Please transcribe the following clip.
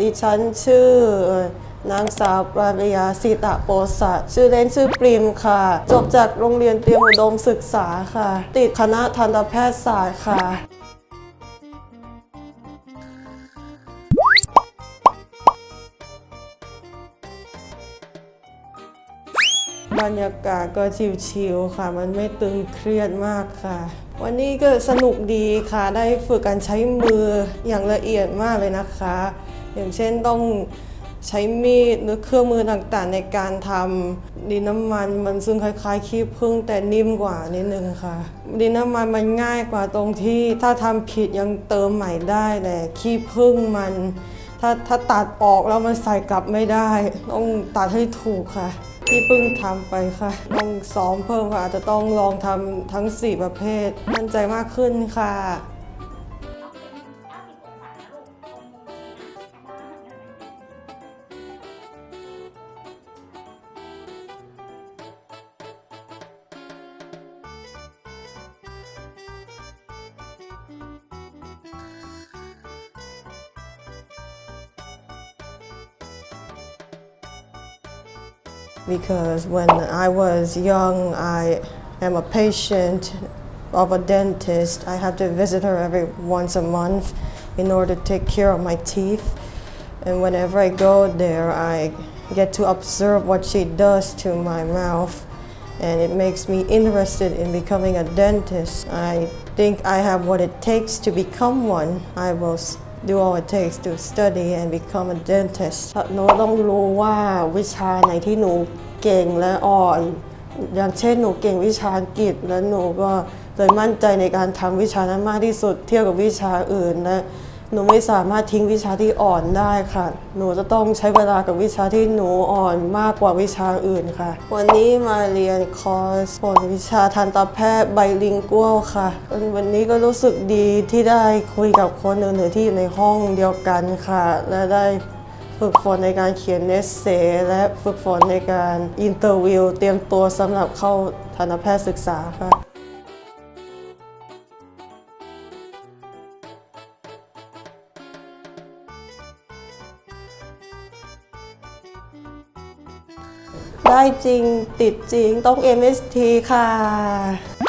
ดิฉันชื่อนางสาวปราริยาสิตะโปสะชื่อเล่นชื่อปริมค่ะ จบจากโรงเรียนเตรียมอุดมศึกษาค่ะ ติดคณะทันตแพทยศาสตร์ค่ะบรรยากาศก็ชิลๆค่ะ มันไม่ตึงเครียดมากค่ะ วันนี้ก็สนุกดีค่ะ ได้ฝึกการใช้มืออย่างละเอียดมากเลยนะคะ อย่างเช่นต้องใช้มีดหรือเครื่องมือต่างๆ ในการทำดินน้ำมันมันซึ่งคล้ายๆขี้ผึ้งแต่นิ่มกว่านิดนึงค่ะ ดินน้ำมันมันง่ายกว่าตรงที่ถ้าทำผิดยังเติมใหม่ได้แต่ขี้ผึ้งมัน ถ้าถ้าตัดออกแล้วมันใส่กลับไม่ได้ ต้องตัดให้ถูกค่ะที่เพิ่งทำไปค่ะ ต้องซ้อมเพิ่มค่ะอาจจะต้องลองทำทั้ง 4 ประเภท มั่นใจมากขึ้นค่ะ because when I was young, I am a patient of a dentist. I have to visit her every once a month in order to take care of my teeth. And whenever I go there, I get to observe what she does to my mouth. And it makes me interested in becoming a dentist. I think I have what it takes to become one. I will do all it takes to study and become a dentist หนูต้องรู้ว่าวิชาไหนที่หนูเก่งและอ่อน อย่างเช่นหนูเก่งวิชาอังกฤษและหนูก็เลยมั่นใจในการทำวิชานั้นมากที่สุดเทียบกับวิชาอื่นและ หนูไม่สามารถทิ้งวิชาที่อ่อนได้ค่ะ หนูจะต้องใช้เวลากับวิชาที่หนูอ่อนมากกว่าวิชาอื่นค่ะ วันนี้มาเรียนคอร์สผลวิชาทันตแพทย์ไบลิงกัวค่ะ วันนี้ก็รู้สึกดีที่ได้คุยกับคนอื่นๆที่อยู่ในห้องเดียวกันค่ะ และได้ฝึกฝนในการเขียนเนสเซและฝึกฝนในการอินเตอร์วิวเตรียมตัวสำหรับเข้าทันตแพทย์ศึกษาค่ะ ได้จริงติดจริงต้อง MST ค่ะ